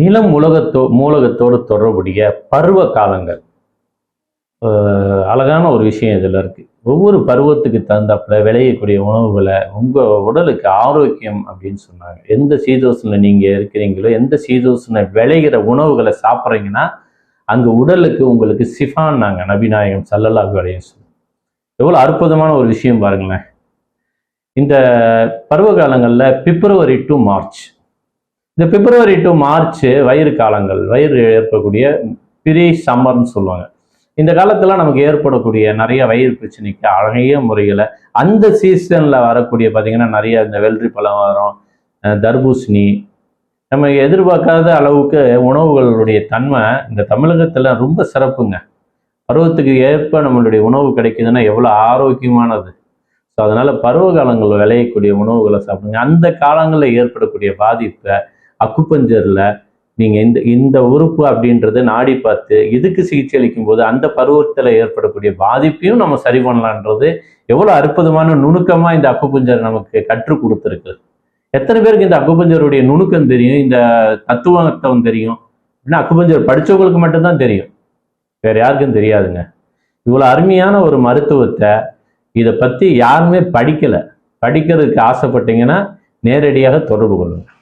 நிலம் உலகத்தோ மூலகத்தோடு தொடர்புடைய பருவ காலங்கள். அழகான ஒரு விஷயம் இதில் இருக்குது ஒவ்வொரு பருவத்துக்கு தகுந்தாப்புல விளையக்கூடிய உணவுகளை உங்கள் உடலுக்கு ஆரோக்கியம் அப்படின்னு சொன்னாங்க. எந்த சீதோசனில் நீங்கள் இருக்கிறீங்களோ எந்த சீதோசனை விளைகிற உணவுகளை சாப்பிட்றீங்கன்னா அங்கே உடலுக்கு உங்களுக்கு சிஃபான்னாங்க நபிநாயகம் சல்லல்லாஹு அலைஹி சொல்லுவோம் எவ்வளோ அற்புதமான ஒரு விஷயம் பாருங்களேன். இந்த பருவ காலங்களில் பிப்ரவரி டு மார்ச் இந்த பிப்ரவரி டு மார்ச் வயிறு காலங்கள் வயிறு ஏற்படக்கூடிய பிரி சம்மர்னு சொல்லுவாங்க. இந்த காலத்துல நமக்கு ஏற்படக்கூடிய நிறைய வயிறு பிரச்சனைக்கு அழகிய முறையில் அந்த சீசன்ல வரக்கூடிய பார்த்தீங்கன்னா நிறைய இந்த வெள்ளரி பழம் வரும் தர்பூசணி. நம்ம எதிர்பார்க்காத அளவுக்கு உணவுகளுடைய தன்மை இந்த தமிழகத்துல ரொம்ப சிறப்புங்க. பருவத்துக்கு ஏற்ப நம்மளுடைய உணவு கிடைக்குதுன்னா எவ்வளோ ஆரோக்கியமானது. ஸோ அதனால பருவ காலங்களில் விளையக்கூடிய உணவுகளை சாப்பிடுங்க. அந்த காலங்களில் ஏற்படக்கூடிய பாதிப்பை அக்குப்பஞ்சரில் நீங்கள் இந்த இந்த உறுப்பு அப்படின்றத நாடி பார்த்து இதுக்கு சிகிச்சை அளிக்கும் போது அந்த பருவத்தில் ஏற்படக்கூடிய பாதிப்பையும் நம்ம சரி பண்ணலான்றது எவ்வளோ அற்புதமான நுணுக்கமாக இந்த அக்குப்பஞ்சர் நமக்கு கற்றுக் கொடுத்துருக்கு. எத்தனை பேருக்கு இந்த அக்குப்பஞ்சருடைய நுணுக்கம் தெரியும்? இந்த தத்துவத்தம் தெரியும். அப்படின்னா அக்குப்பஞ்சர் படித்தவங்களுக்கு மட்டும்தான் தெரியும். வேற யாருக்கும் தெரியாதுங்க. இவ்வளோ அருமையான ஒரு மருத்துவத்தை இதை பற்றி யாருமே படிக்கலை. படிக்கிறதுக்கு ஆசைப்பட்டீங்கன்னா நேரடியாக தொடர்பு கொள்ளுங்கள்